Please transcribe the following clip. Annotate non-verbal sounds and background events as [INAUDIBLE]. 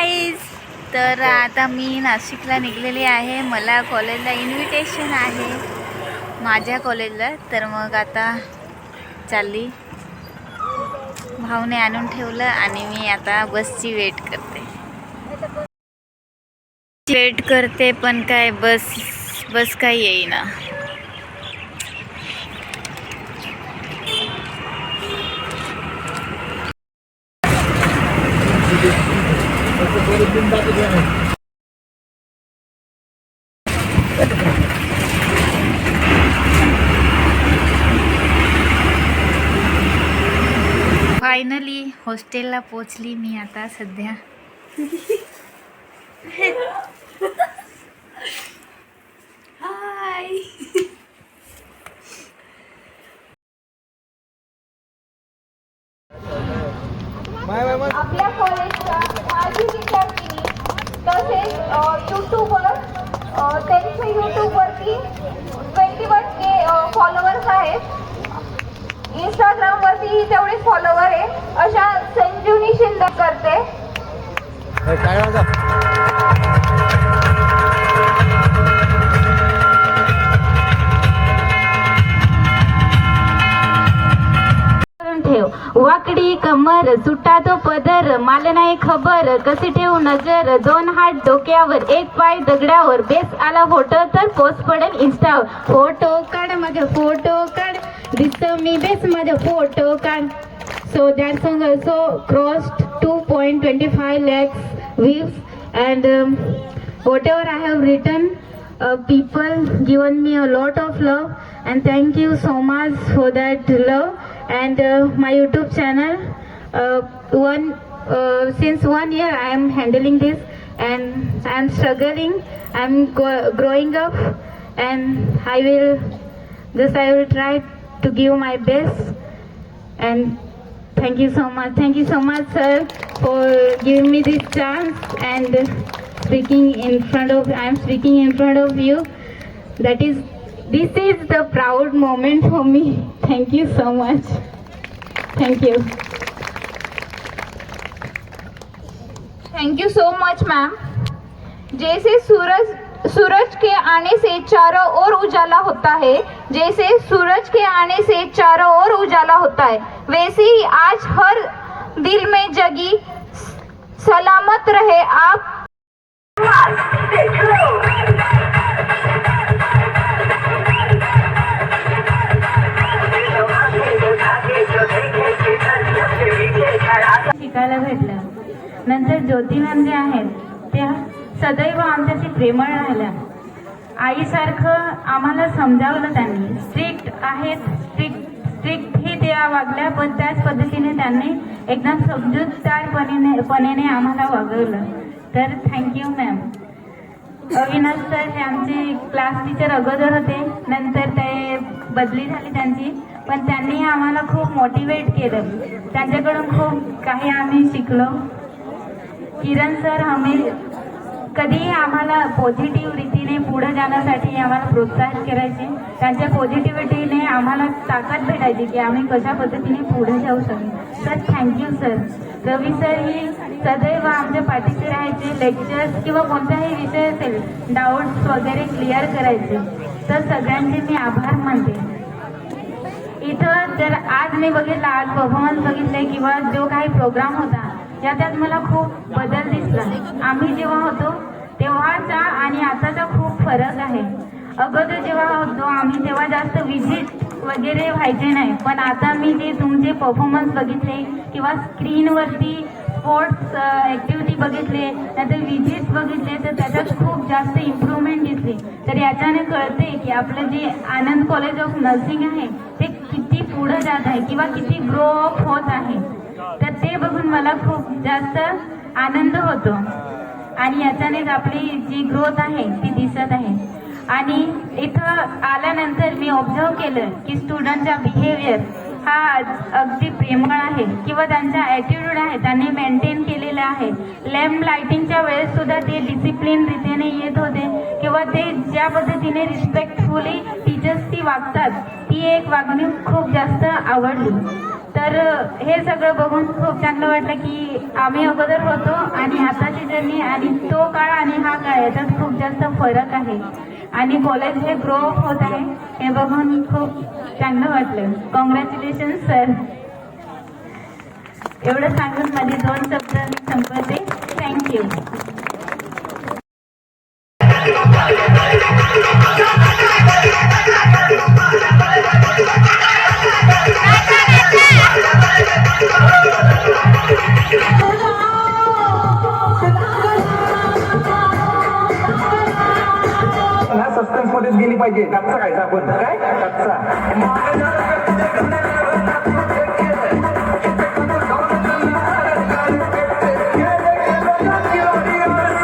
Guys तर आता मी नाशिकला निघलेली आहे. मला कॉलेजला इन्व्हिटेशन आहे. माझ्या कॉलेजला तर मग आता चालली. भाऊने आणून ठेवलं आणि मी आता बसची वेट करते. वेट करते पण काय बस बस काही येईना. फायनली हॉस्टेलला पोचली मी आता सध्या. [LAUGHS] हाय फॉलोअर्स आहेत. इंस्टाग्रामवरती तेवढेच फॉलोवर आहे. अशा संजीवनी शिंदे करते. काय माझा ठेव. वाकडी कमर सुटा तो पदर मला नाही खबर. कशी ठेवू नजर? दोन हात डोक्यावर एक पाय दगडावर. बेस आला फोटो तर पोस्ट पडेल इंस्टावर फोटो काढ माझा फोटो काढ दिसतो मी बेस माझा फोटो काढ so that song also crossed two point twenty five lakhs views and whatever I have written uh, people given me a lot of love and thank you so much for that love and uh, my youtube channel uh, one uh, since one year i am handling this and i am struggling i am go- growing up and i will just I will try to give my best and thank you so much. Thank you so much, sir, for giving me this chance and speaking in front of. I am speaking in front of you. That is, this is the proud moment for me. Thank you so much. Thank you. Thank you so much, ma'am. J.C. Suraj सूरज के आने से चारों or Ujala होता है। जैसे सूरज के आने से चारों ओर उजाला होता है वैसे ही आज हर दिल में जगी सलामत रहे आप। शिकायला भेटलं. नंतर ज्योती मॅम जे आहेत त्या सदैव आमच्याशी प्रेमळ राहिल्या. आईसारखं आम्हाला समजावलं त्यांनी. स्ट्रिक्ट आहेत स्ट्रिक्ट स्ट्रिक्ट ही त्या वागल्या पण त्याच पद्धतीने त्यांनी एकदम समजूतदारपणे पणेने आम्हाला वागवलं. तर थँक्यू मॅम अविनाश सर हे आमचे क्लास टीचर अगोदर होते. नंतर ते बदली झाली त्यांची. पण त्यांनी आम्हाला खूप मोटिवेट केलं. त्यांच्याकडून खूप काही आम्ही शिकलो. किरण सर आम्ही कधीही आम्हाला पॉझिटिव्ह रीतीने पुढे जाण्यासाठी आम्हाला प्रोत्साहित करायचे. त्यांच्या पॉझिटिव्हिटीने आम्हाला ताकद भेटायची की आम्ही कशा पद्धतीने पुढे जाऊ शकू. Sir thank you sir Ravi sir ही सदैव आमच्या पाठीशी राहायचे. लेक्चर्स किंवा कोणताही विषय असेल डाऊट्स वगैरे क्लिअर करायचे. तर सगळ्यांचे मी आभार मानते. इथं जर आज मी बघितला आज परफॉर्मन्स बघितले किंवा जो काही प्रोग्राम होता याच्यात मला खूप बदल दिसला. आम्ही जेव्हा होतो तेव्हाचा आणि आताचा खूप फरक आहे. अगोदर जेव्हा होतो आम्ही तेव्हा जास्त विजिट वगैरे व्हायचे नाही. पण आता मी जे तुमचे परफॉर्मन्स बघितले किंवा स्क्रीनवरती स्पोर्ट्स ॲक्टिव्हिटी बघितले नंतर विजिट बघितले तर त्याच्यात खूप जास्त इम्प्रूव्हमेंट दिसली. तर याच्याने कळते की आपलं जे आनंद कॉलेज ऑफ नर्सिंग आहे ते किती पुढं जात आहे किंवा किती ग्रो अप होत आहे. ते बघून मला खूप जास्त आनंद होतो. आणि याच्यानेच आपली जी ग्रोथ आहे ती दिसत आहे. आणि इथं आल्यानंतर मी ऑब्झर्व केलं की स्टुडंटचा बिहेवियर हा अगदी प्रेमळ आहे. किंवा त्यांचा ॲटिट्यूड आहे त्यांनी मेंटेन केलेला आहे. लॅम्प लाइटिंगच्या वेळेस सुद्धा ते डिसिप्लिन रीतीने येत होते. किंवा ते ज्या पद्धतीने रिस्पेक्टफुली टीचर्स ती वागतात ती एक वागणूक खूप जास्त आवडली. तर हे सगळं बघून खूप चांगलं वाटलं की आम्ही अगोदर होतो आणि आताची जर्नी आणि तो काळ आणि हा काळ याच्यात खूप जास्त फरक आहे. आणि कॉलेज हे ग्रो होत आहे हे बघून खूप चांगलं वाटलं. कॉंग्रॅच्युलेशन सर एवढं सांगून माझे दोन शब्द मी संपवते थँक्यू पाहिजे कच्चा खायचा आपण काय कच्चा